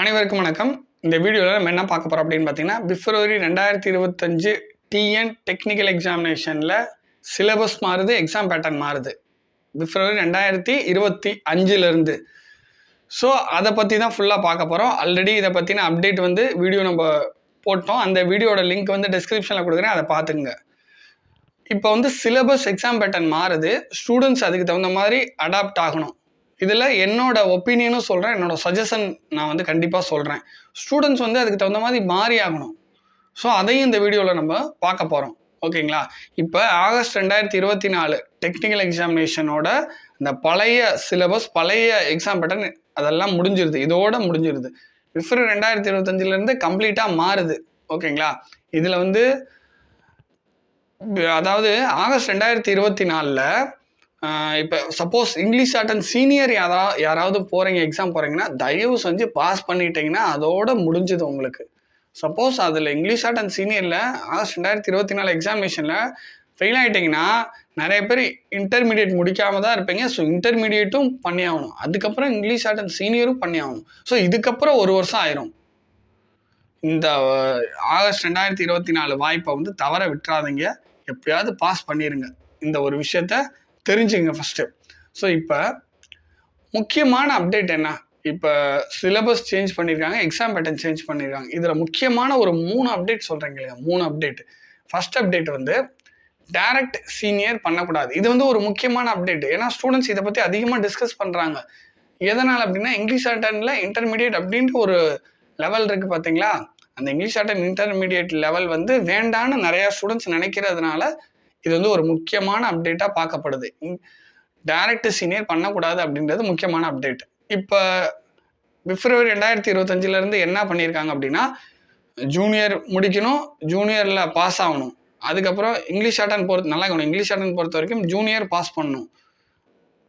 அனைவருக்கும் வணக்கம். இந்த வீடியோவில் நம்ம என்ன பார்க்க போகிறோம் அப்படின்னு பார்த்தீங்கன்னா பிப்ரவரி ரெண்டாயிரத்தி இருபத்தஞ்சு டிஎன் டெக்னிக்கல் எக்ஸாமினேஷனில் சிலபஸ் மாறுது எக்ஸாம் பேட்டர்ன் மாறுது. பிப்ரவரி ரெண்டாயிரத்தி இருபத்தி அஞ்சுலேருந்து. ஸோ அதை பற்றி தான் ஃபுல்லாக பார்க்க போகிறோம் ஆல்ரெடி இதை பற்றின அப்டேட் வந்து வீடியோ நம்ம போட்டோம். அந்த வீடியோட லிங்க் வந்து டிஸ்கிரிப்ஷனில் கொடுக்குறேன். அதை பார்த்துங்க இப்போ வந்து சிலபஸ் எக்ஸாம் பேட்டர்ன் மாறுது. ஸ்டூடெண்ட்ஸ் அதுக்கு தகுந்த மாதிரி அடாப்ட் ஆகணும். இதில் என்னோட ஒப்பீனியனும் சொல்கிறேன் என்னோட சஜஷன் நான் வந்து கண்டிப்பாக சொல்கிறேன் ஸ்டூடெண்ட்ஸ் வந்து அதுக்கு தகுந்த மாதிரி மாறி ஆகணும். ஸோ அதையும் இந்த வீடியோவில் நம்ம பார்க்க போகிறோம் ஓகேங்களா? இப்போ ஆகஸ்ட் ரெண்டாயிரத்தி இருபத்தி நாலு டெக்னிக்கல் எக்ஸாமினேஷனோட இந்த பழைய சிலபஸ் பழைய எக்ஸாம் பேட்டர்ன் அதெல்லாம் முடிஞ்சிருது. இதோட முடிஞ்சிருது. பிப்ரவரி ரெண்டாயிரத்தி இருபத்தஞ்சிலேருந்து கம்ப்ளீட்டாக மாறுது. ஓகேங்களா? இதில் வந்து அதாவது ஆகஸ்ட் ரெண்டாயிரத்தி இருபத்தி நாலில் இப்போ சப்போஸ் இங்கிலீஷ் ஆட்டன் சீனியர் யாரா யாராவது போகிறீங்க எக்ஸாம் போகிறீங்கன்னா தயவு செஞ்சு பாஸ் பண்ணிட்டீங்கன்னா அதோட முடிஞ்சுது உங்களுக்கு. சப்போஸ் அதில் இங்கிலீஷ் ஆட்டன் சீனியரில் ஆகஸ்ட் ரெண்டாயிரத்தி இருபத்தி நாலு எக்ஸாமினேஷனில் ஃபெயில் ஆகிட்டிங்கன்னா நிறைய பேர் இன்டர்மீடியட் முடிக்காம தான் இருப்பீங்க. ஸோ இன்டர்மீடியட்டும் பண்ணி ஆகணும். அதுக்கப்புறம் இங்கிலீஷ் அட்டன் சீனியரும் பண்ணி ஆகணும். ஸோ இதுக்கப்புறம் ஒரு வருஷம் ஆயிரும். இந்த ஆகஸ்ட் ரெண்டாயிரத்தி இருபத்தி நாலு வாய்ப்பை வந்து தவற விட்டுறாதீங்க. எப்படியாவது பாஸ் பண்ணிடுங்க இந்த ஒரு விஷயத்த தெரிஞ்சுங்க ஃபஸ்ட்டு ஸோ இப்போ முக்கியமான அப்டேட் என்ன? இப்போ சிலபஸ் சேஞ்ச் பண்ணியிருக்காங்க எக்ஸாம் பேட்டர்ன் சேஞ்ச் பண்ணியிருக்காங்க இதில் முக்கியமான ஒரு மூணு அப்டேட் சொல்கிறேங்க இல்லையா? மூணு அப்டேட் ஃபஸ்ட் அப்டேட் வந்து டைரக்ட் சீனியர் பண்ணக்கூடாது. இது வந்து ஒரு முக்கியமான அப்டேட் ஏன்னா ஸ்டூடெண்ட்ஸ் இதை பற்றி அதிகமாக டிஸ்கஸ் பண்ணுறாங்க எதனால் அப்படின்னா இங்கிலீஷ் அட்டனில் இன்டர்மீடியட் அப்படின்ட்டு ஒரு லெவல் இருக்குது பார்த்தீங்களா அந்த இங்கிலீஷ் அட்டன் இன்டர்மீடியட் லெவல் வந்து வேண்டான்னு நிறையா ஸ்டூடெண்ட்ஸ் நினைக்கிறதுனால இது வந்து ஒரு முக்கியமான அப்டேட்டாக பார்க்கப்படுது. டைரக்ட் சீனியர் பண்ணக்கூடாது அப்படின்றது முக்கியமான அப்டேட் இப்போ பிப்ரவரி ரெண்டாயிரத்தி இருபத்தஞ்சிலேருந்து என்ன பண்ணியிருக்காங்க அப்படின்னா ஜூனியர் முடிக்கணும் ஜூனியரில் பாஸ் ஆகணும். அதுக்கப்புறம் இங்கிலீஷ் அட்டன் பொறுத்து நல்லா இருக்கணும் இங்கிலீஷ் அட்டன் பொறுத்த வரைக்கும் ஜூனியர் பாஸ் பண்ணணும்.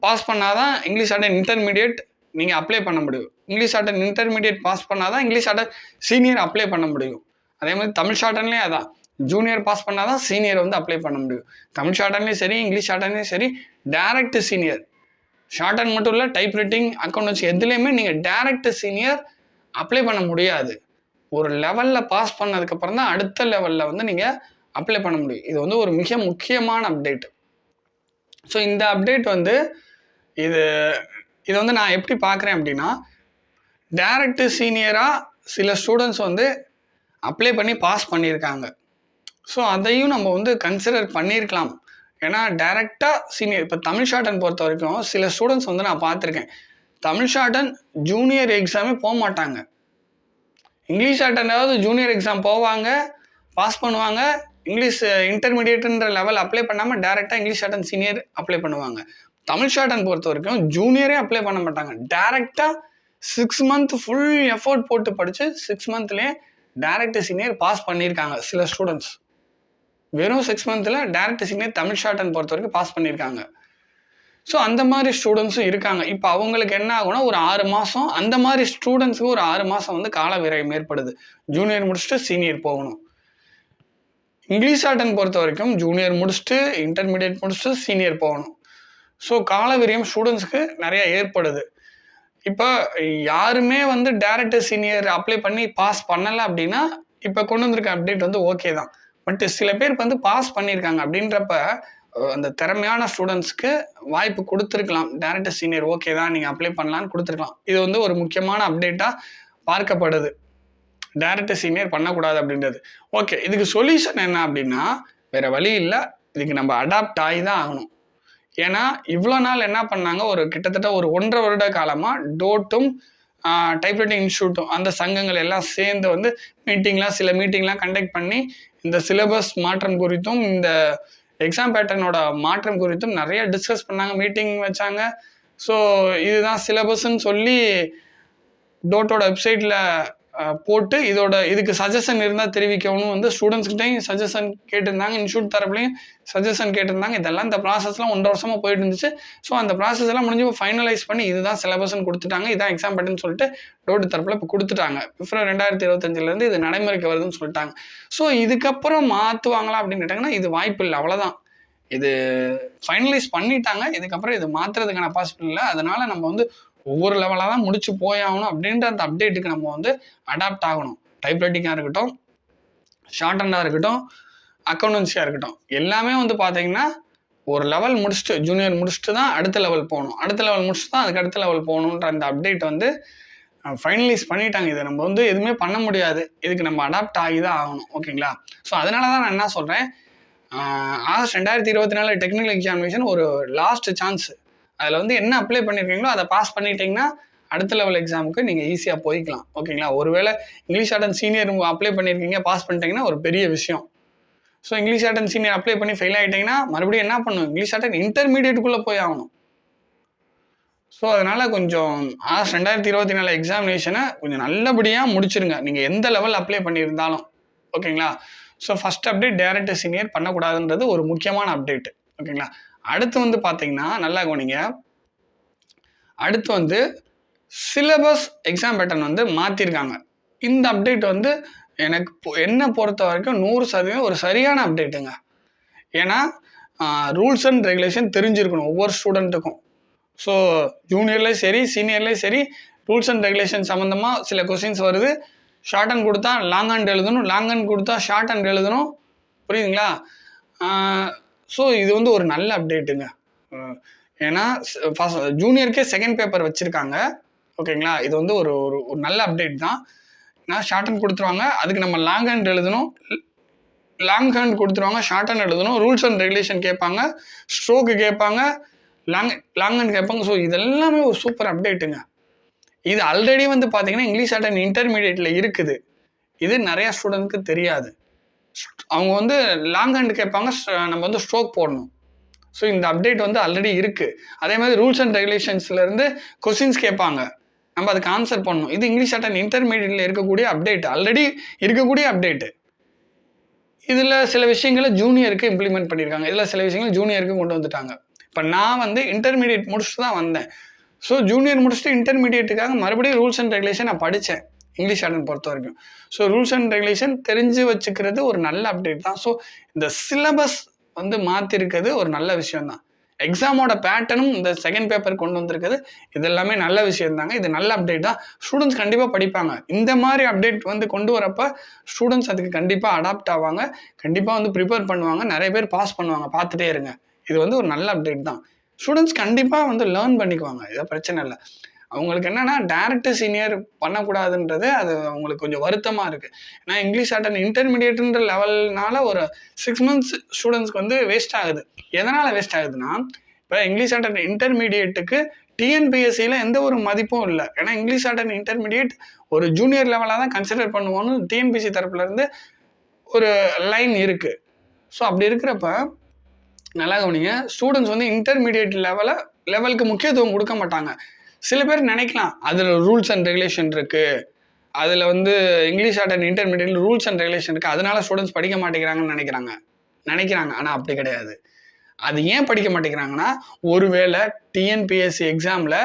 பாஸ் பண்ணாதான் இங்கிலீஷ் அட்டன் இன்டர்மீடியட் நீங்கள் அப்ளை பண்ண முடியும். இங்கிலீஷ் அட்டன் இன்டர்மீடியட் பாஸ் பண்ணாதான் இங்கிலீஷ் அட்டன் சீனியர் அப்ளை பண்ண முடியும். அதே மாதிரி தமிழ் ஷார்ட்டன்லேயும் அதான். ஜூனியர் பாஸ் பண்ணால் தான் சீனியர் வந்து அப்ளை பண்ண முடியும். தமிழ் ஷார்ட்டன்லேயும் சரி இங்கிலீஷ் ஷார்ட்டன்லேயும் சரி டேரக்ட் சீனியர் ஷார்ட் மட்டும் இல்லை டைப் ரைட்டிங் அக்கௌண்ட் வச்சு எதுலேயுமே நீங்கள் டேரக்ட் சீனியர் அப்ளை பண்ண முடியாது. ஒரு லெவலில் பாஸ் பண்ணதுக்கப்புறம் தான் அடுத்த லெவலில் வந்து நீங்கள் அப்ளை பண்ண முடியும். இது வந்து ஒரு மிக முக்கியமான அப்டேட் ஸோ இந்த அப்டேட் வந்து இது இது வந்து நான் எப்படி பார்க்குறேன் அப்படின்னா டேரக்ட் சீனியராக சில ஸ்டூடெண்ட்ஸ் வந்து அப்ளை பண்ணி பாஸ் பண்ணியிருக்காங்க. ஸோ அதையும் நம்ம வந்து கன்சிடர் பண்ணியிருக்கலாம். ஏன்னா டைரெக்டாக சீனியர் இப்போ தமிழ் ஷார்டன் பொறுத்த வரைக்கும் சில ஸ்டூடெண்ட்ஸ் வந்து நான் பார்த்துருக்கேன். தமிழ் ஷார்டன் ஜூனியர் எக்ஸாமே போக மாட்டாங்க. இங்கிலீஷ் ஷார்ட்டனாவது ஜூனியர் எக்ஸாம் போவாங்க பாஸ் பண்ணுவாங்க. இங்கிலீஷ் இன்டர்மீடியட்ன்ற லெவல் அப்ளை பண்ணாமல் டேரெக்டாக இங்கிலீஷ் ஷார்டன் சீனியர் அப்ளை பண்ணுவாங்க. தமிழ் ஷார்ட்டன் பொறுத்த வரைக்கும் ஜூனியரே அப்ளை பண்ண மாட்டாங்க. டேரெக்டாக சிக்ஸ் மந்த் ஃபுல் எஃபோர்ட் போட்டு படித்து சிக்ஸ் மந்த்லேயே டேரக்ட் சீனியர் பாஸ் பண்ணியிருக்காங்க சில ஸ்டூடெண்ட்ஸ் வெறும் சிக்ஸ் மந்த்தில் டேரக்ட் சீனியர் தமிழ் ஷார்ட்டன் பொறுத்த வரைக்கும் பாஸ் பண்ணியிருக்காங்க. ஸோ அந்த மாதிரி ஸ்டூடெண்ட்ஸும் இருக்காங்க. இப்போ அவங்களுக்கு என்ன ஆகும்னா ஒரு ஆறு மாதம் அந்த மாதிரி ஸ்டூடெண்ட்ஸுக்கு ஒரு ஆறு மாதம் வந்து கால விரயம் ஏற்படுது. ஜூனியர் முடிச்சுட்டு சீனியர் போகணும். இங்கிலீஷ் ஆட்டன் பொறுத்த வரைக்கும் ஜூனியர் முடிச்சுட்டு இன்டர்மீடியட் முடிச்சுட்டு சீனியர் போகணும். ஸோ கால விரயம் ஸ்டூடெண்ட்ஸ்க்கு நிறையா ஏற்படுது. இப்போ யாருமே வந்து டேரக்ட் சீனியர் அப்ளை பண்ணி பாஸ் பண்ணலை அப்படின்னா இப்போ கொண்டு வந்திருக்க அப்டேட் வந்து ஓகே தான். பட் சில பேருக்கு வந்து பாஸ் பண்ணியிருக்காங்க. அப்படின்றப்ப அந்த திறமையான ஸ்டூடெண்ட்ஸ்க்கு வாய்ப்பு கொடுத்துருக்கலாம். டேரக்டர் சீனியர் ஓகே தான் நீங்கள் அப்ளை பண்ணலான்னு கொடுத்துருக்கலாம். இது வந்து ஒரு முக்கியமான அப்டேட்டாக பார்க்கப்படுது. டேரக்டர் சீனியர் பண்ணக்கூடாது அப்படின்றது. ஓகே இதுக்கு சொல்யூஷன் என்ன அப்படின்னா வேறு வழி இல்லை. இதுக்கு நம்ம அடாப்ட் ஆகி தான் ஆகணும். ஏன்னா இவ்வளோ நாள் என்ன பண்ணாங்க? ஒரு கிட்டத்தட்ட ஒரு ஒன்றரை வருட காலமாக டோட்டும் டைப்ரைட்டிங் இன்ஸ்டியூட்டும் அந்த சங்கங்கள் எல்லாம் சேர்ந்து வந்து மீட்டிங்லாம் சில மீட்டிங்லாம் கண்டக்ட் பண்ணி இந்த சிலபஸ் மாற்றம் குறித்தும் இந்த எக்ஸாம் பேட்டர்னோட மாற்றம் குறித்தும் நிறைய டிஸ்கஸ் பண்ணாங்க மீட்டிங் வச்சாங்க. ஸோ இதுதான் சிலபஸ்ன்னு சொல்லி டோட்டோட வெப்சைட்டில் போட்டு இதோட இதுக்கு சஜஷன் இருந்தால் தெரிவிக்கணும் வந்து ஸ்டூடெண்ட்ஸ்கிட்டையும் சஜஷன் கேட்டிருந்தாங்க இன்ஸ்டியூட் தரப்புலையும் சஜஷன் கேட்டிருந்தாங்க. இதெல்லாம் இந்த ப்ராசஸ்லாம் ஒன்றரை வருஷமாக போயிட்டு இருந்துச்சு. ஸோ அந்த ப்ராசஸ் எல்லாம் முடிஞ்சு ஃபைனலைஸ் பண்ணி இதுதான் சிலபஸ்ன்னு கொடுத்துட்டாங்க. இதான் எக்ஸாம் பேட்டர்னு சொல்லிட்டு டோட்டு தரப்பில் இப்போ கொடுத்துட்டாங்க. பிப்ரவரி ரெண்டாயிரத்தி இருபத்தஞ்சிலேருந்து இது நடைமுறைக்கு வருதுன்னு சொல்லிட்டாங்க. ஸோ இதுக்கப்புறம் மாற்றுவாங்களா அப்படின்னு கேட்டாங்கன்னா இது வாய்ப்பு இல்லை. அவ்வளோதான் இது ஃபைனலைஸ் பண்ணிட்டாங்க. இதுக்கப்புறம் இது மாற்றுறதுக்கான பாசிபிள் இல்லை. அதனால் நம்ம வந்து ஒவ்வொரு லெவலாக தான் முடிச்சு போயாகணும் அப்படின்ற அந்த அப்டேட்டுக்கு நம்ம வந்து அடாப்ட் ஆகணும். டைப்ரைட்டிங்காக இருக்கட்டும் ஷார்ட் ஹேண்டாக இருக்கட்டும் அக்கௌண்டன்சியாக இருக்கட்டும். எல்லாமே வந்து பார்த்தீங்கன்னா ஒரு லெவல் முடிச்சுட்டு ஜூனியர் முடிச்சுட்டு தான் அடுத்த லெவல் போகணும். அடுத்த லெவல் முடிச்சுட்டு தான் அதுக்கு அடுத்த லெவல் போகணுன்ற அந்த அப்டேட் வந்து ஃபைனலைஸ் பண்ணிட்டாங்க. இதை நம்ம வந்து எதுவுமே பண்ண முடியாது. இதுக்கு நம்ம அடாப்ட் ஆகி தான் ஆகணும். ஓகேங்களா? ஸோ அதனால தான் நான் என்ன சொல்கிறேன் ஆகஸ்ட் ரெண்டாயிரத்தி இருபத்தி நாலு டெக்னிக்கல் எக்ஸாமினேஷன் ஒரு லாஸ்ட் சான்ஸ் அதில் வந்து என்ன அப்ளை பண்ணியிருக்கீங்களோ அதை பாஸ் பண்ணிட்டீங்கன்னா அடுத்த லெவல் எக்ஸாமுக்கு நீங்கள் ஈஸியாக போய்க்கலாம். ஓகேங்களா ஒருவேளை இங்கிலீஷ் ஆர்டன் சீனியர் அப்ளை பண்ணியிருக்கீங்க பாஸ் பண்ணிட்டீங்கன்னா ஒரு பெரிய விஷயம். So English Ardern senior apply பண்ணி ஃபெயில் ஆகிட்டீங்கன்னா மறுபடியும் என்ன பண்ணும்? இங்கிலீஷ் ஆர்டன் இன்டர்மீடியட்டுக்குள்ளே போய் ஆகணும். ஸோ அதனால் கொஞ்சம் ஆஸ் ரெண்டாயிரத்தி இருபத்தி நாலு எக்ஸாமினேஷனை கொஞ்சம் நல்லபடியாக முடிச்சிருங்க. நீங்கள் எந்த லெவல் அப்ளை பண்ணியிருந்தாலும். ஓகேங்களா ஸோ ஃபஸ்ட் அப்டேட் டேரக்டர் சீனியர் பண்ணக்கூடாதுன்றது ஒரு முக்கியமான அப்டேட் ஓகேங்களா அடுத்து வந்து பார்த்தீங்கன்னா நல்லா கவனிங்க. அடுத்து வந்து சிலபஸ் எக்ஸாம் பேட்டர்ன் வந்து மாற்றிருக்காங்க இந்த அப்டேட் வந்து எனக்கு என்ன என்னை பொறுத்த வரைக்கும் நூறு சதவீதம் ஒரு சரியான அப்டேட்டுங்க ஏன்னா ரூல்ஸ் அண்ட் ரெகுலேஷன் தெரிஞ்சிருக்கணும் ஒவ்வொரு ஸ்டூடெண்ட்டுக்கும் ஸோ ஜூனியர்லேயும் சரி சீனியர்லேயும் சரி ரூல்ஸ் அண்ட் ரெகுலேஷன் சம்மந்தமாக சில கொஸ்டின்ஸ் வருது. ஷார்ட் அண்ட் கொடுத்தா லாங் அண்ட் எழுதணும் லாங் அண்ட் கொடுத்தா ஷார்ட் அண்ட் எழுதணும். புரியுதுங்களா? ஸோ இது வந்து ஒரு நல்ல அப்டேட்டுங்க ஏன்னா ஃபஸ்ட் ஜூனியருக்கே செகண்ட் பேப்பர் வச்சுருக்காங்க. ஓகேங்களா இது வந்து ஒரு ஒரு ஒரு நல்ல அப்டேட் தான். நான் ஷார்ட் ஹேண்ட் கொடுத்துருவாங்க. அதுக்கு நம்ம லாங் ஹேண்ட் எழுதணும். லாங் ஹேண்ட் கொடுத்துருவாங்க ஷார்ட் ஹேண்ட் எழுதணும். ரூல்ஸ் அண்ட் ரெகுலேஷன் கேட்பாங்க. ஸ்ட்ரோக்கு கேட்பாங்க. லாங் லாங் ஹேண்ட் கேட்பாங்க. ஸோ இதெல்லாமே ஒரு சூப்பர் அப்டேட்டுங்க இது ஆல்ரெடி வந்து பார்த்தீங்கன்னா இங்கிலீஷ் அட்டன் இன்டர்மீடியட்டில் இருக்குது. இது நிறையா ஸ்டூடெண்ட்க்கு தெரியாது. அவங்க வந்து லாங் ஹேண்டு கேட்பாங்க நம்ம வந்து ஸ்ட்ரோக் போடணும். ஸோ இந்த அப்டேட் வந்து ஆல்ரெடி இருக்குது அதே மாதிரி ரூல்ஸ் அண்ட் ரெகுலேஷன்ஸ்லேருந்து கொஸ்டின்ஸ் கேட்பாங்க. நம்ம அதுக்கு ஆன்சர் பண்ணணும். இது இங்கிலீஷ் அட்டன் இன்டர்மீடியட்டில் இருக்கக்கூடிய அப்டேட் ஆல்ரெடி இருக்கக்கூடிய அப்டேட்டு இதில் சில விஷயங்களை ஜூனியருக்கு இம்ப்ளிமெண்ட் பண்ணியிருக்காங்க. இதில் சில விஷயங்கள் ஜூனியருக்கு கொண்டு வந்துட்டாங்க. இப்போ நான் வந்து இன்டர்மீடியட் முடிச்சுட்டு தான் வந்தேன். ஸோ ஜூனியர் முடிச்சுட்டு இன்டர்மீடியட்டுக்காக மறுபடியும் ரூல்ஸ் அண்ட் ரெகுலேஷன் நான் படித்தேன் இங்கிலீஷ் அட்டன் பொறுத்த வரைக்கும். ஸோ ரூல்ஸ் அண்ட் ரெகுலேஷன் தெரிஞ்சு வச்சுக்கிறது ஒரு நல்ல அப்டேட் தான். ஸோ இந்த சிலபஸ் வந்து மாற்றிருக்கிறது ஒரு நல்ல விஷயம் தான் எக்ஸாமோட பேட்டர்னும் இந்த செகண்ட் பேப்பர் கொண்டு வந்திருக்குது இது எல்லாமே நல்ல விஷயம் தாங்க இது நல்ல அப்டேட் தான். ஸ்டூடெண்ட்ஸ் கண்டிப்பாக படிப்பாங்க. இந்த மாதிரி அப்டேட் வந்து கொண்டு வரப்ப ஸ்டூடெண்ட்ஸ் அதுக்கு கண்டிப்பாக அடாப்ட் ஆவாங்க. கண்டிப்பாக வந்து ப்ரிப்பேர் பண்ணுவாங்க. நிறைய பேர் பாஸ் பண்ணுவாங்க. பார்த்துட்டே இருங்க. இது வந்து ஒரு நல்ல அப்டேட் தான். ஸ்டூடெண்ட்ஸ் கண்டிப்பாக வந்து லேர்ன் பண்ணிக்குவாங்க. இதை பிரச்சனை இல்லை. அவங்களுக்கு என்னன்னா டேரக்ட் சீனியர் பண்ணக்கூடாதுன்றது அது அவங்களுக்கு கொஞ்சம் வருத்தமாக இருக்குது ஏன்னா இங்கிலீஷ் ஆட்டன் இன்டர்மீடியட்ன்ற லெவல்னால ஒரு சிக்ஸ் மந்த்ஸ் ஸ்டூடெண்ட்ஸ்க்கு வந்து வேஸ்ட் ஆகுது. எதனால் வேஸ்ட் ஆகுதுன்னா இப்போ இங்கிலீஷ் ஆட்டன் இன்டர்மீடியட்டுக்கு டிஎன்பிஎஸ்சியில் எந்த ஒரு மதிப்பும் இல்லை. ஏன்னா இங்கிலீஷ் ஆட்டன் இன்டர்மீடியட் ஒரு ஜூனியர் லெவலாக தான் கன்சிடர் பண்ணுவோன்னு டிஎன்பிஎஸ்சி தரப்புலேருந்து ஒரு லைன் இருக்குது ஸோ அப்படி இருக்கிறப்ப நல்லா கவனிங்க ஸ்டூடெண்ட்ஸ் வந்து இன்டர்மீடியட் லெவலை லெவலுக்கு முக்கியத்துவம் கொடுக்க மாட்டாங்க. சில பேர் நினைக்கலாம் அதில் ரூல்ஸ் அண்ட் ரெகுலேஷன் இருக்குது அதில் வந்து English at intermediate rules and regulation இருக்குது அதனால ஸ்டூடெண்ட்ஸ் படிக்க மாட்டேங்கிறாங்கன்னு நினைக்கிறாங்க. நினைக்கிறாங்க. ஆனால் அப்படி கிடையாது. அது ஏன் படிக்க மாட்டேங்கிறாங்கன்னா ஒருவேளை டிஎன்பிஎஸ்சி எக்ஸாமில்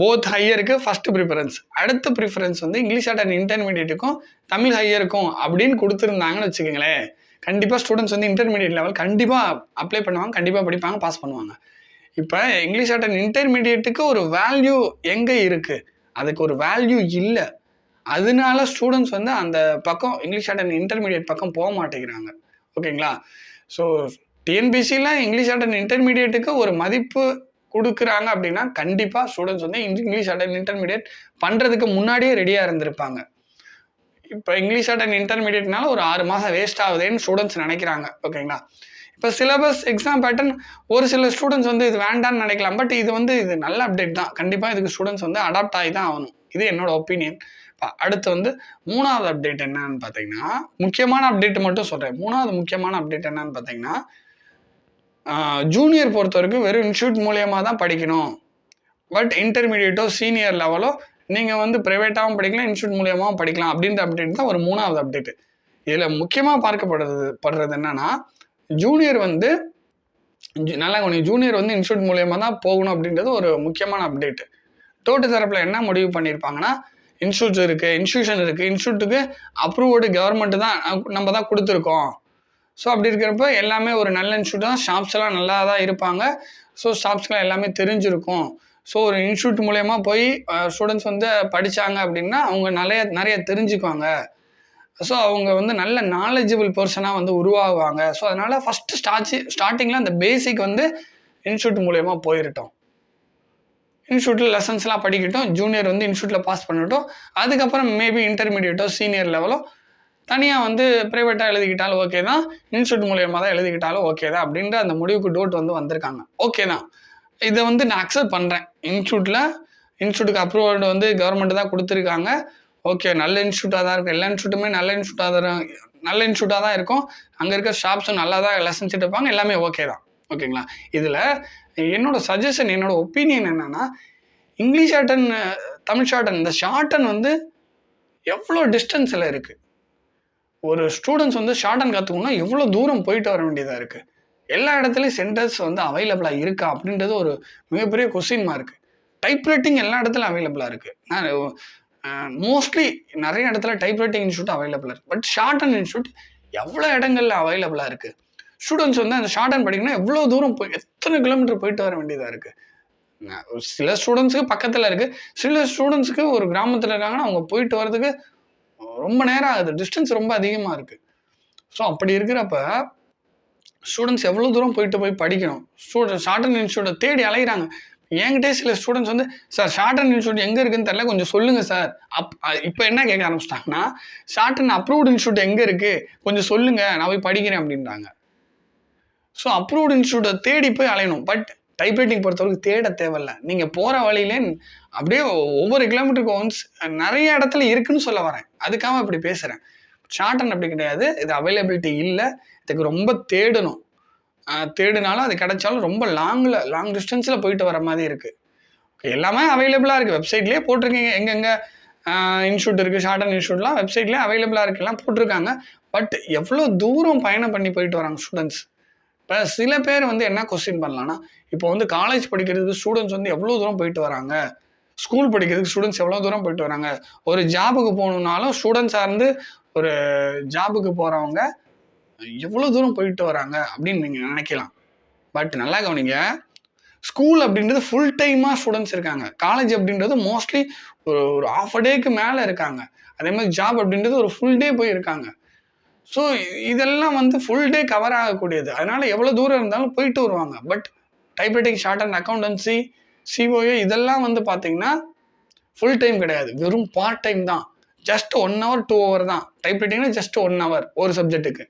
போத் ஹையருக்கு ஃபஸ்ட்டு ப்ரிஃபரன்ஸ் அடுத்த ப்ரிஃபரன்ஸ் வந்து இங்கிலீஷ் அட்டன் இன்டர்மீடியட்டுக்கும் தமிழ் ஹையருக்கும் அப்படின்னு கொடுத்துருந்தாங்கன்னு வச்சுக்கோங்களேன். கண்டிப்பாக ஸ்டூடெண்ட்ஸ் வந்து இன்டர்மீடியட் லெவல் கண்டிப்பாக அப்ளை பண்ணுவாங்க கண்டிப்பாக படிப்பாங்க பாஸ் பண்ணுவாங்க. இப்போ இங்கிலீஷ் அட்டன் இன்டர்மீடியட்டுக்கு ஒரு வேல்யூ எங்கே இருக்குது அதுக்கு ஒரு வேல்யூ இல்லை. அதனால ஸ்டூடெண்ட்ஸ் வந்து அந்த பக்கம் இங்கிலீஷ் அட்டன் இன்டர்மீடியட் பக்கம் போக மாட்டேங்கிறாங்க. ஓகேங்களா? ஸோ டிஎன்பிசியில் இங்கிலீஷ் அட்டன் இன்டர்மீடியட்டுக்கு ஒரு மதிப்பு கொடுக்குறாங்க அப்படின்னா கண்டிப்பாக ஸ்டூடெண்ட்ஸ் வந்து இங்கிலீஷ் அட்டன் இன்டர்மீடியட் பண்ணுறதுக்கு முன்னாடியே ரெடியாக இருந்திருப்பாங்க. இப்போ இங்கிலீஷ் அட்டன் இன்டர்மீடியட்னால ஒரு ஆறு மாதம் வேஸ்ட் ஆகுதுன்னு ஸ்டூடெண்ட்ஸ் நினைக்கிறாங்க. ஓகேங்களா? இப்போ சிலபஸ் எக்ஸாம் பேட்டர்ன் ஒரு சில ஸ்டூடெண்ட்ஸ் வந்து இது வேண்டாம்னு நினைக்கலாம். பட் இது வந்து இது நல்ல அப்டேட் தான். கண்டிப்பாக இதுக்கு ஸ்டூடெண்ட்ஸ் வந்து அடாப்ட் ஆகி தான் ஆகணும். இது என்னோட ஒப்பீனியன் அடுத்து வந்து மூணாவது அப்டேட் என்னன்னு பார்த்தீங்கன்னா முக்கியமான அப்டேட் மட்டும் சொல்கிறேன் மூணாவது முக்கியமான அப்டேட் என்னன்னு பார்த்தீங்கன்னா ஜூனியர் பொறுத்த வரைக்கும் வெறும் இன்ஸ்டியூட் மூலியமாக தான் படிக்கணும். பட் இன்டர்மீடியட்டோ சீனியர் லெவலோ நீங்கள் வந்து ப்ரைவேட்டாகவும் படிக்கலாம் இன்ஸ்டியூட் மூலியமாகவும் படிக்கலாம் அப்படின்ற அப்டேட் தான் ஒரு மூணாவது அப்டேட் இதில் முக்கியமாக பார்க்கப்படுறது படுறது என்னன்னா ஜூனியர் வந்து நல்லா கொஞ்சம் ஜூனியர் வந்து இன்ஸ்டியூட் மூலியமாக தான் போகணும் அப்படின்றது ஒரு முக்கியமான அப்டேட் டோட்டு தரப்பில் என்ன முடிவு பண்ணியிருப்பாங்கன்னா இன்ஸ்டியூட் இருக்குது இன்ஸ்டியூஷன் இருக்குது இன்ஸ்டியூட்டுக்கு அப்ரூவ்டு கவர்மெண்ட் தான் நம்ம தான் கொடுத்துருக்கோம். ஸோ அப்படி இருக்கிறப்ப எல்லாமே ஒரு நல்ல இன்ஸ்டியூட் தான் ஸ்டாஃப்ஸ் எல்லாம் நல்லா தான் இருப்பாங்க. ஸோ ஸ்டாஃப்ஸ்க்குலாம் எல்லாமே தெரிஞ்சிருக்கும். ஸோ ஒரு இன்ஸ்டியூட் மூலயமா போய் ஸ்டூடெண்ட்ஸ் வந்து படித்தாங்க அப்படின்னா அவங்க நிறைய நிறைய தெரிஞ்சுக்குவாங்க. ஸோ அவங்க வந்து நல்ல நாலேஜபிள் பர்சனாக வந்து உருவாகுவாங்க. ஸோ அதனால் ஃபஸ்ட்டு ஸ்டார்ச்சி ஸ்டார்டிங்கில் அந்த பேசிக் வந்து இன்ஸ்டியூட் மூலயமா போயிடட்டும் இன்ஸ்டியூட்டில் லெசன்ஸ்லாம் படிக்கட்டும். ஜூனியர் வந்து இன்ஸ்டியூட்டில் பாஸ் பண்ணட்டும். அதுக்கப்புறம் மேபி இன்டர்மீடியட்டோ சீனியர் லெவலோ தனியாக வந்து ப்ரைவேட்டாக எழுதிக்கிட்டாலும் ஓகே தான். இன்ஸ்டியூட் மூலியமாக தான் எழுதிக்கிட்டாலும் ஓகே தான் அப்படின்ற அந்த முடிவுக்கு டோட் வந்து வந்திருக்காங்க. ஓகே தான். இதை வந்து நான் அக்செப்ட் பண்ணுறேன் இன்ஸ்டியூட்டில் இன்ஸ்டியூட்டுக்கு அப்ரூவல் வந்து கவர்மெண்ட் தான் கொடுத்துருக்காங்க. ஓகே நல்ல இன்ஸ்டியூட்டாக தான் இருக்கும். எல்லா இன்ஸ்டியூட்டுமே நல்ல இன்ஸ்டியூட்டாக தான் நல்ல இன்ஸ்டியூட்டாக தான் இருக்கும். அங்கே இருக்க ஸ்டாஃப்ஸும் நல்லா தான் லெசன்ஸ் எடுப்பாங்க. எல்லாமே ஓகே தான். ஓகேங்களா இதில் என்னோட சஜஷன் என்னோட ஒப்பீனியன் என்னென்னா இங்கிலீஷ் ஷார்டன் தமிழ் ஷார்டன் இந்த ஷார்டன் வந்து எவ்வளோ டிஸ்டன்ஸில் இருக்குது ஒரு ஸ்டூடெண்ட்ஸ் வந்து ஷார்டன் கற்றுக்கணும்னா எவ்வளோ தூரம் போயிட்டு வர வேண்டியதாக இருக்குது எல்லா இடத்துலையும் சென்டர்ஸ் வந்து அவைலபிளாக இருக்கா? அப்படின்றது ஒரு மிகப்பெரிய கொஸ்டின் மார்க் டைப் ரைட்டிங் எல்லா இடத்துலையும் அவைலபிளாக இருக்குது நான் மோஸ்ட்லி நிறைய இடத்துல டைப் ரைட்டிங் இன்ஸ்டியூட் அவைலபிளாக இருக்குது பட் ஷார்ட் அண்ட் இன்ஸ்டியூட் எவ்வளோ இடங்கள்ல அவைலபிளாக இருக்குது ஸ்டூடெண்ட்ஸ் வந்து அந்த ஷார்ட் அண்ட் படிக்கணும்னா எவ்வளோ தூரம் போய் எத்தனை கிலோமீட்டர் போயிட்டு வர வேண்டியதாக இருக்குது சில ஸ்டூடெண்ட்ஸுக்கு பக்கத்தில் இருக்குது சில ஸ்டூடெண்ட்ஸுக்கு ஒரு கிராமத்தில் இருக்காங்கன்னா அவங்க போயிட்டு வர்றதுக்கு ரொம்ப நேரம் ஆகுது. டிஸ்டன்ஸ் ரொம்ப அதிகமாக இருக்குது ஸோ அப்படி இருக்கிறப்ப ஸ்டூடெண்ட்ஸ் எவ்வளோ தூரம் போயிட்டு போய் படிக்கணும்? ஸ்டூடெண்ட் ஷார்ட் அண்ட் இன்ஸ்டியூட்டை தேடி அலைகிறாங்க என்கிட்டே சில ஸ்டூடெண்ட்ஸ் வந்து சார் ஷார்ட் அண்ட் இன்ஸ்டியூட் எங்கே இருக்குன்னு தெரியல கொஞ்சம் சொல்லுங்கள் சார் அப் இப்போ என்ன கேட்க ஆரம்பிச்சிட்டாங்கன்னா ஷார்ட் அண்ட் அப்ரூவ்டு இன்ஸ்டியூட் எங்கே இருக்குது கொஞ்சம் சொல்லுங்கள் நான் போய் படிக்கிறேன் அப்படின்றாங்க. ஸோ அப்ரூவ்டு இன்ஸ்டியூட்டை தேடி போய் அலையணும். பட் டைப்ரைட்டிங் பொறுத்தவரைக்கும் தேட தேவையில்ல. நீங்கள் போகிற வழியிலே அப்படியே ஒவ்வொரு கிலோமீட்டருக்கு ஒன்ஸ் நிறைய இடத்துல இருக்குன்னு சொல்ல வரேன். அதுக்காக இப்படி பேசுகிறேன் ஷார்ட் அண்ட் அப்படி கிடையாது. இது அவைலபிலிட்டி இல்லை. இதுக்கு ரொம்ப தேடணும். தேடினாலும் அது கிடைச்சாலும் ரொம்ப லாங்கில் லாங் டிஸ்டன்ஸில் போயிட்டு வர மாதிரி இருக்குது ஓகே எல்லாமே அவைலபிளாக இருக்குது வெப்சைட்லேயே போட்டிருக்கீங்க. எங்கெங்கே இன்ஸ்டியூட் இருக்குது ஷார்ட் அண்ட் இன்ஸ்டியூட்லாம் வெப்சைட்லேயே அவைலபிளாக இருக்குலாம் போட்டிருக்காங்க. பட் எவ்வளோ தூரம் பயணம் பண்ணி போயிட்டு வராங்க ஸ்டூடெண்ட்ஸ் இப்போ சில பேர் வந்து என்ன கொஸ்டின் பண்ணலான்னா இப்போ வந்து காலேஜ் படிக்கிறதுக்கு ஸ்டூடெண்ட்ஸ் வந்து எவ்வளோ தூரம் போயிட்டு வராங்க? ஸ்கூல் படிக்கிறதுக்கு ஸ்டூடெண்ட்ஸ் எவ்வளோ தூரம் போயிட்டு வராங்க? ஒரு ஜாபுக்கு போகணுன்னாலும் ஸ்டூடெண்ட்ஸாக இருந்து ஒரு ஜாபுக்கு போகிறவங்க எவ்வளோ தூரம் போயிட்டு வராங்க அப்படின்னு நீங்கள் நினைக்கலாம். பட் நல்லா கவனிங்க ஸ்கூல் அப்படின்றது ஃபுல் டைமாக ஸ்டூடெண்ட்ஸ் இருக்காங்க. காலேஜ் அப்படின்றது மோஸ்ட்லி ஒரு ஒரு ஆஃப் அ டேக்கு மேலே இருக்காங்க. அதே மாதிரி ஜாப் அப்படின்றது ஒரு ஃபுல் டே போய் இருக்காங்க. ஸோ இதெல்லாம் வந்து ஃபுல் டே கவர் ஆகக்கூடியது. அதனால் எவ்வளோ தூரம் இருந்தாலும் போயிட்டு வருவாங்க. But typewriting shorthand accountancy COA இதெல்லாம் வந்து பார்த்தீங்கன்னா ஃபுல் டைம் கிடையாது. வெறும் பார்ட் டைம் தான். Just one hour two hour தான். டைப்ரைட்டிங்னா ஜஸ்ட் ஒன் ஹவர் ஒரு சப்ஜெக்ட்டுக்கு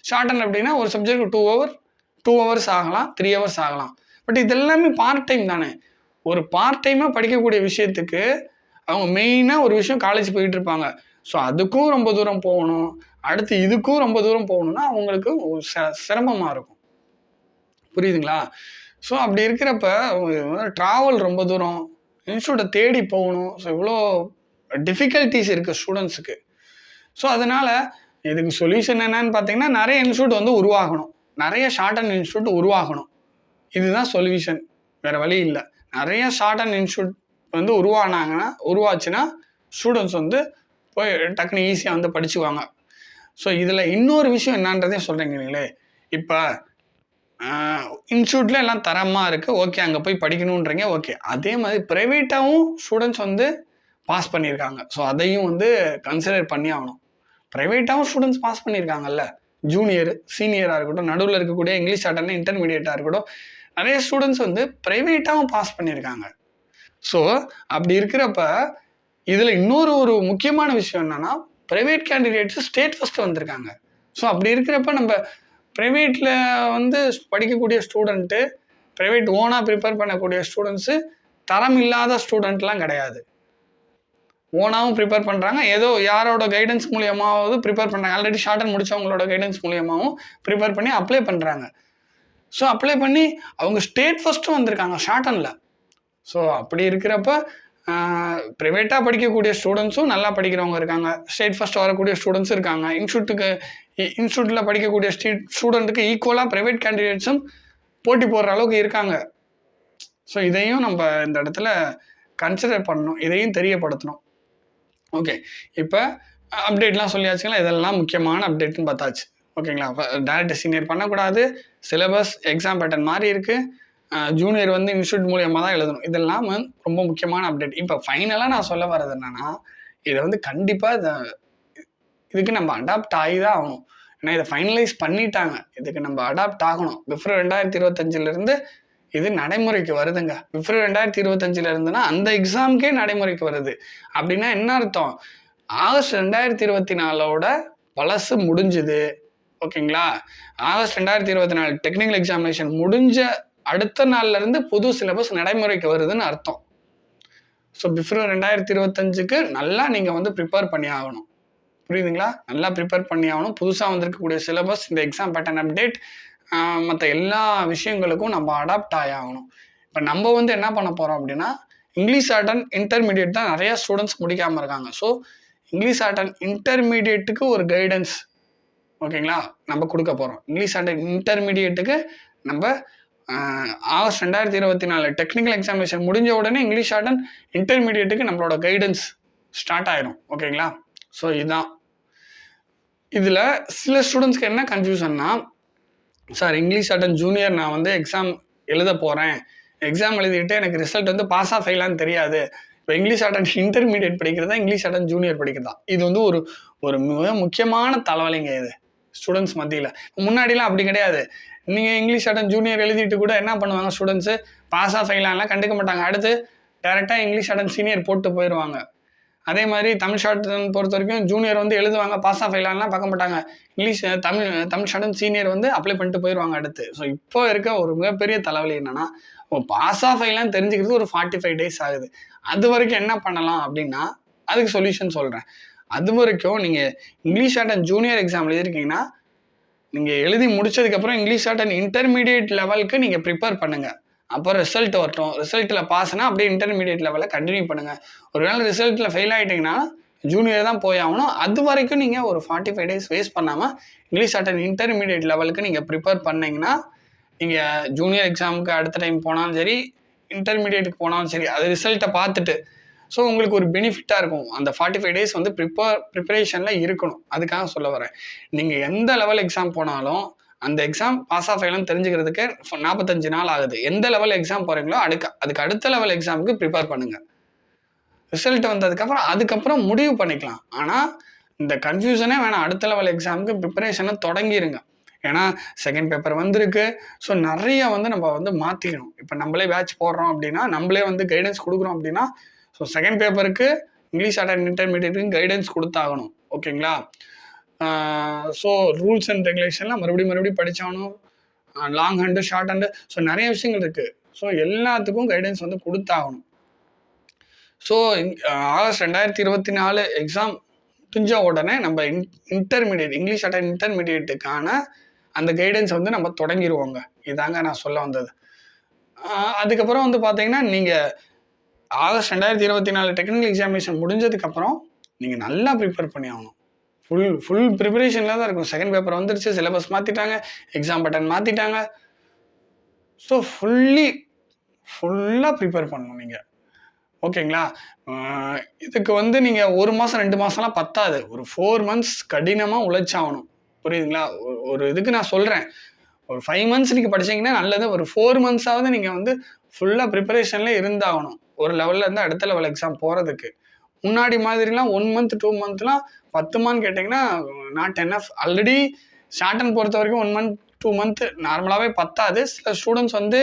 ஷார்ட் அண்ட் அப்படின்னா ஒரு subject two hour two hours ஆகலாம் த்ரீ ஹவர்ஸ் ஆகலாம். பட் இது எல்லாமே பார்ட் டைம் தானே. ஒரு பார்ட் டைமாக படிக்கக்கூடிய விஷயத்துக்கு அவங்க மெயினாக ஒரு விஷயம் காலேஜ் போயிட்டு இருப்பாங்க. ஸோ அதுக்கும் ரொம்ப தூரம் போகணும். அடுத்து இதுக்கும் ரொம்ப தூரம் போகணும்னா அவங்களுக்கு சிரமமாக ச- இருக்கும். புரியுதுங்களா? ஸோ அப்படி இருக்கிறப்ப ட்ராவல் ரொம்ப தூரம். இன்ஸ்டியூட்டை தேடி போகணும். ஸோ இவ்வளோ டிஃபிகல்ட்டிஸ் இருக்குது ஸ்டூடெண்ட்ஸுக்கு ஸோ அதனால் இதுக்கு சொல்யூஷன் என்னன்னு பார்த்தீங்கன்னா நிறைய இன்ஸ்டியூட் வந்து உருவாகணும். நிறைய ஷார்ட் அண்ட் இன்ஸ்டியூட் உருவாகணும். இதுதான் சொல்யூஷன் வேறு வழி இல்லை. நிறைய ஷார்ட் அண்ட் இன்ஸ்டியூட் வந்து உருவானாங்கன்னா உருவாச்சுன்னா ஸ்டூடெண்ட்ஸ் வந்து போய் டக்குன்னு ஈஸியாக வந்து படிச்சுக்குவாங்க. ஸோ இதில் இன்னொரு விஷயம் என்னன்றதையும் சொல்கிறீங்க இல்லைங்களே இப்போ இன்ஸ்டியூட்டில் எல்லாம் தரமாக இருக்குது ஓகே அங்கே போய் படிக்கணுன்றீங்க ஓகே அதே மாதிரி ப்ரைவேட்டாகவும் ஸ்டூடெண்ட்ஸ் வந்து பாஸ் பண்ணியிருக்காங்க ஸோ அதையும் வந்து கன்சிடர் பண்ணி ஆகணும். ப்ரைவேட்டாகவும் ஸ்டூடெண்ட்ஸ் பாஸ் பண்ணியிருக்காங்கல்ல ஜூனியர் சீனியராக இருக்கட்டும் நடுவில் இருக்கக்கூடிய இங்கிலீஷ் ஆட்டர்னு இன்டர்மீடியட்டாக இருக்கட்டும் நிறைய ஸ்டூடெண்ட்ஸ் வந்து ப்ரைவேட்டாகவும் பாஸ் பண்ணியிருக்காங்க ஸோ அப்படி இருக்கிறப்ப இதில் இன்னொரு ஒரு முக்கியமான விஷயம் என்னென்னா ப்ரைவேட் கேண்டிடேட்ஸ் ஸ்டேட் ஃபஸ்ட்டு வந்திருக்காங்க. ஸோ அப்படி இருக்கிறப்ப நம்ம ப்ரைவேட்டில் வந்து படிக்கக்கூடிய ஸ்டூடெண்ட்டு ப்ரைவேட் ஓனாக ப்ரிப்பேர் பண்ணக்கூடிய ஸ்டூடெண்ட்ஸு தரம் இல்லாத ஸ்டூடெண்ட்லாம் கிடையாது. ஓனாகவும் ப்ரிப்பேர் பண்ணுறாங்க ஏதோ யாரோட கைடன்ஸ் மூலியமாவது ப்ரிப்பேர் பண்ணுறாங்க ஆல்ரெடி ஷார்ட் அண்ட் முடிச்சவங்களோட கைடன்ஸ் மூலியமாகவும் ப்ரிப்பேர் பண்ணி அப்ளை பண்ணுறாங்க ஸோ அப்ளை பண்ணி அவங்க ஸ்டேட் ஃபஸ்ட்டும் வந்திருக்காங்க ஷார்ட் அண்டில் ஸோ அப்படி இருக்கிறப்ப ப்ரைவேட்டாக படிக்கக்கூடிய ஸ்டூடெண்ட்ஸும் நல்லா படிக்கிறவங்க இருக்காங்க. ஸ்டேட் ஃபஸ்ட் வரக்கூடிய ஸ்டூடெண்ட்ஸும் இருக்காங்க. இன்ஸ்டியூட்டுக்கு இன்ஸ்டியூட்டில் படிக்கக்கூடிய ஸ்டீட் ஸ்டூடெண்ட்டுக்கு ஈக்குவலாக ப்ரைவேட் கேண்டிடேட்ஸும் போட்டி போடுற அளவுக்கு இருக்காங்க. ஸோ இதையும் நம்ம இந்த இடத்துல கன்சிடர் பண்ணணும். இதையும் தெரியப்படுத்தணும். ஓகே இப்போ அப்டேட்லாம் சொல்லியாச்சுங்களா? இதெல்லாம் முக்கியமான அப்டேட்னு பார்த்தாச்சு. ஓகேங்களா டேரக்ட் சீனியர் பண்ணக்கூடாது. சிலபஸ் எக்ஸாம் பேட்டர்ன் மாதிரி இருக்குது ஜூனியர் வந்து இன்ஸ்டியூட் மூலியமாக தான் எழுதணும். இதெல்லாம் ரொம்ப முக்கியமான அப்டேட் இப்போ ஃபைனலாக நான் சொல்ல வர்றது என்னென்னா இதை வந்து கண்டிப்பாக இதை இதுக்கு நம்ம அடாப்ட் ஆகி தான் ஆகணும். ஏன்னா இதை ஃபைனலைஸ் பண்ணிட்டாங்க. இதுக்கு நம்ம அடாப்ட் ஆகணும். பிப்ரவரி ரெண்டாயிரத்தி இருபத்தஞ்சிலேருந்து இது நடைமுறைக்கு வருதுங்க. பிப்ரவரி ரெண்டாயிரத்தி இருபத்தஞ்சில் இருந்துன்னா அந்த எக்ஸாமுக்கே நடைமுறைக்கு வருது. அப்படின்னா என்ன அர்த்தம்? ஆகஸ்ட் ரெண்டாயிரத்தி இருபத்தி நாலோட பழசு முடிஞ்சுது. ஓகேங்களா? ஆகஸ்ட் ரெண்டாயிரத்தி இருபத்தி நாலு டெக்னிக்கல் எக்ஸாமினேஷன் முடிஞ்ச அடுத்த நாள்ல இருந்து புது சிலபஸ் நடைமுறைக்கு வருதுன்னு அர்த்தம். ஸோ பிப்ரவரி ரெண்டாயிரத்தி இருபத்தஞ்சுக்கு நல்லா நீங்கள் வந்து ப்ரிப்பேர் பண்ணி ஆகணும். புரியுதுங்களா? நல்லா ப்ரிப்பேர் பண்ணி ஆகணும். புதுசாக வந்திருக்கக்கூடிய சிலபஸ் இந்த எக்ஸாம் பேட்டர்ன் அப்டேட் மற்ற எல்லா விஷயங்களுக்கும் நம்ம அடாப்ட் ஆகணும் இப்போ நம்ம வந்து என்ன பண்ண போகிறோம் அப்படின்னா இங்கிலீஷ் ஆட்டன் இன்டர்மீடியட் தான் நிறையா ஸ்டூடெண்ட்ஸ் முடிக்காமல் இருக்காங்க. ஸோ இங்கிலீஷ் ஆட்டன் இன்டர்மீடியட்டுக்கு ஒரு கைடன்ஸ் ஓகேங்களா நம்ம கொடுக்க போகிறோம் இங்கிலீஷ் ஆட்டன் இன்டர்மீடியட்டுக்கு நம்ம ஆகஸ்ட் ரெண்டாயிரத்தி இருபத்தி நாலு டெக்னிக்கல் எக்ஸாமினேஷன் முடிஞ்ச உடனே இங்கிலீஷ் ஆட்டன் இன்டர்மீடியட்டுக்கு நம்மளோட கைடன்ஸ் ஸ்டார்ட் ஆயிரும் ஓகேங்களா ஸோ இதுதான். இதில் சில ஸ்டூடெண்ட்ஸ்க்கு என்ன கன்ஃபியூஷன்னா சார் இங்கிலீஷ் அட்டன் ஜூனியர் நான் வந்து எக்ஸாம் எழுத போகிறேன் எக்ஸாம் எழுதிட்டு எனக்கு ரிசல்ட் வந்து பாஸ் ஆஃப் ஃபெயிலான்னு தெரியாது. இப்போ இங்கிலீஷ் அட்டன் இன்டர்மீடியட் படிக்கிறதா இங்கிலீஷ் அட்டன் ஜூனியர் படிக்கிறதா? இது வந்து ஒரு ஒரு மிக முக்கியமான தலைவலிங்க இது ஸ்டூடெண்ட்ஸ் மத்தியில். முன்னாடிலாம் அப்படி கிடையாது. நீங்கள் இங்கிலீஷ் அட்டன் ஜூனியர் எழுதிட்டு கூட என்ன பண்ணுவாங்க ஸ்டூடெண்ட்ஸு பாஸ் ஆஃப் ஃபெயிலான்லாம் கண்டுக்க மாட்டாங்க. அடுத்து டேரெக்டாக இங்கிலீஷ் அட்டன் சீனியர் போட்டு போயிடுவாங்க அதே மாதிரி தமிழ் ஷார்ட் பொறுத்த வரைக்கும் ஜூனியர் வந்து எழுதுவாங்க பாஸ் ஆஃப் ஃபெயிலான்லாம் பார்க்க மாட்டாங்க. English Tamil Tamil short senior வந்து அப்ளை பண்ணிட்டு போயிடுவாங்க அடுத்து. ஸோ இப்போ இருக்க ஒரு மிகப்பெரிய தலைவலி என்னன்னா பாஸ் ஆஃப் ஃபெயிலான்னு தெரிஞ்சுக்கிறது ஒரு ஃபார்ட்டி ஃபைவ் டேஸ் ஆகுது. அது வரைக்கும் என்ன பண்ணலாம் அப்படின்னா அதுக்கு சொல்யூஷன் சொல்கிறேன் அது வரைக்கும் நீங்கள் English shorthand junior exam எழுதிருக்கீங்கன்னா நீங்கள் எழுதி முடிச்சதுக்கப்புறம் இங்கிலீஷ் ஷார்ட் அண்ட் இன்டர்மீடியட் லெவலுக்கு நீங்கள் ப்ரிப்பேர் பண்ணுங்கள் அப்போ ரிசல்ட் வரட்டும். ரிசல்ட்டில் பாஸ்னா அப்படியே இன்டர்மீடியட் லெவலில் கண்டினியூ பண்ணுங்கள் ஒரு ஒருவேளை ரிசல்ட்டில் ஃபெயில் ஆகிட்டிங்கன்னா ஜூனியர் தான் போய் ஆகணும். அது வரைக்கும் நீங்கள் ஒரு ஃபார்ட்டி ஃபைவ் டேஸ் வேஸ்ட் பண்ணாமல் இங்கிலீஷ் அட் இன்டர்மீடியட் லெவலுக்கு நீங்கள் ப்ரிப்பேர் பண்ணிங்கன்னா நீங்கள் ஜூனியர் எக்ஸாமுக்கு அடுத்த டைம் போனாலும் சரி இன்டர்மீடியட்டுக்கு போனாலும் சரி அது ரிசல்ட்டை பார்த்துட்டு ஸோ உங்களுக்கு ஒரு பெனிஃபிட்டாக இருக்கும். அந்த ஃபார்ட்டி ஃபைவ் டேஸ் வந்து ப்ரிப்பேர் ப்ரிப்பரேஷனில் இருக்கணும். அதுக்காக சொல்ல வரேன். நீங்கள் எந்த லெவல் எக்ஸாம் போனாலும் அந்த எக்ஸாம் பாஸ் ஆஃப் ஃபெயிலும் தெரிஞ்சுக்கிறதுக்கு நாற்பத்தஞ்சு நாள் ஆகுது. எந்த லெவல் எக்ஸாம் போகிறீங்களோ அடுக்க அதுக்கு அடுத்த லெவல் எக்ஸாமுக்கு ப்ரிப்பேர் பண்ணுங்கள் ரிசல்ட் வந்ததுக்கப்புறம் அதுக்கப்புறம் முடிவு பண்ணிக்கலாம். ஆனால் இந்த கன்ஃபியூஷனே வேணாம். அடுத்த லெவல் எக்ஸாமுக்கு ப்ரிப்பரேஷனை தொடங்கிருங்க. ஏன்னா செகண்ட் பேப்பர் வந்திருக்கு. ஸோ நிறைய வந்து நம்ம வந்து மாற்றிக்கணும் இப்போ நம்மளே பேட்ச் போடுறோம் அப்படின்னா நம்மளே வந்து கைடன்ஸ் கொடுக்குறோம் அப்படின்னா ஸோ செகண்ட் பேப்பருக்கு இங்கிலீஷ் அண்ட் இன்டர்மீடியட்டுக்கு கைடன்ஸ் கொடுத்தாகணும். ஓகேங்களா ஸோ ரூல்ஸ் அண்ட் ரெகுலேஷன்லாம் மறுபடியும் மறுபடியும் படித்தானோ long hand short hand so நிறைய விஷயங்கள் இருக்குது ஸோ எல்லாத்துக்கும் கைடன்ஸ் வந்து கொடுத்தாகணும். ஸோ ஆகஸ்ட் ரெண்டாயிரத்தி இருபத்தி நாலு எக்ஸாம் முடிஞ்ச உடனே நம்ம இன் இன்டர்மீடியட் இங்கிலீஷ் அட்டன் இன்டர்மீடியட்டுக்கான அந்த கைடன்ஸ் வந்து நம்ம தொடங்கிடுவோங்க இதாங்க நான் சொல்ல வந்தது. அதுக்கப்புறம் வந்து பார்த்தீங்கன்னா நீங்கள் ஆகஸ்ட் ரெண்டாயிரத்தி இருபத்தி நாலு டெக்னிக்கல் எக்ஸாமினேஷன் முடிஞ்சதுக்கப்புறம் நீங்கள் நல்லா ப்ரிப்பேர் பண்ணி ஆகணும். ஃபுல் ஃபுல் ப்ரிப்பரேஷனில் தான் இருக்கும். செகண்ட் பேப்பர் வந்துருச்சு சிலபஸ் மாற்றிட்டாங்க எக்ஸாம் பட்டன் மாற்றிட்டாங்க ஸோ ஃபுல்லி ஃபுல்லாக ப்ரிப்பேர் பண்ணணும் நீங்கள் ஓகேங்களா இதுக்கு வந்து நீங்கள் ஒரு மாதம் ரெண்டு மாதம்லாம் பத்தாது. ஒரு ஃபோர் மந்த்ஸ் கடினமாக உழைச்சாகணும். புரியுதுங்களா? ஒரு- ஒரு இதுக்கு நான் சொல்கிறேன் ஒரு ஃபைவ் மந்த்ஸ் நீங்கள் படிச்சீங்கன்னா நல்லது. ஒரு ஃபோர் மந்த்ஸாவது நீங்கள் வந்து ஃபுல்லாக ப்ரிப்பரேஷனில் இருந்தாகணும். ஒரு லெவலில் இருந்து அடுத்த லெவல் எக்ஸாம் போகிறதுக்கு முன்னாடி மாதிரிலாம் ஒன் மந்த் டூ மந்த்லாம் பத்துமான்னு கேட்டிங்கன்னா நாட் என்எஃப் ஆல்ரெடி ஷார்டன் பொறுத்த வரைக்கும் ஒன் மந்த் டூ மந்த் நார்மலாகவே பத்தாது. சில ஸ்டூடெண்ட்ஸ் வந்து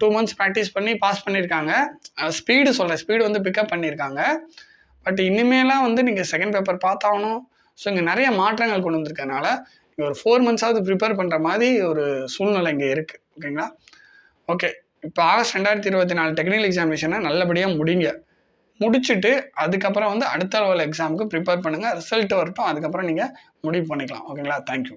டூ மந்த்ஸ் ப்ராக்டிஸ் பண்ணி பாஸ் பண்ணியிருக்காங்க. ஸ்பீடு சொல்கிறேன் ஸ்பீடு வந்து பிக்கப் பண்ணியிருக்காங்க. பட் இனிமேலாம் வந்து நீங்கள் செகண்ட் பேப்பர் பார்த்தாகணும். ஸோ இங்கே நிறைய மாற்றங்கள் கொண்டு வந்திருக்கனால நீங்கள் ஒரு ஃபோர் மந்த்ஸாவது ப்ரிப்பேர் பண்ணுற மாதிரி ஒரு சூழ்நிலை இங்கே இருக்குது ஓகேங்களா ஓகே இப்போ ஆகஸ்ட் ரெண்டாயிரத்தி இருபத்தி நாலு டெக்னிக்கல் எக்ஸாமினேஷனை நல்லபடியாக முடிங்க. முடிச்சுட்டு அதுக்கப்புறம் வந்து அடுத்த லெவல் எக்ஸாமுக்கு ப்ரிப்பேர் பண்ணுங்கள் ரிசல்ட் வரட்டும். அதுக்கப்புறம் நீங்கள் முடிவு பண்ணிக்கலாம். ஓகேங்களா தேங்க்யூ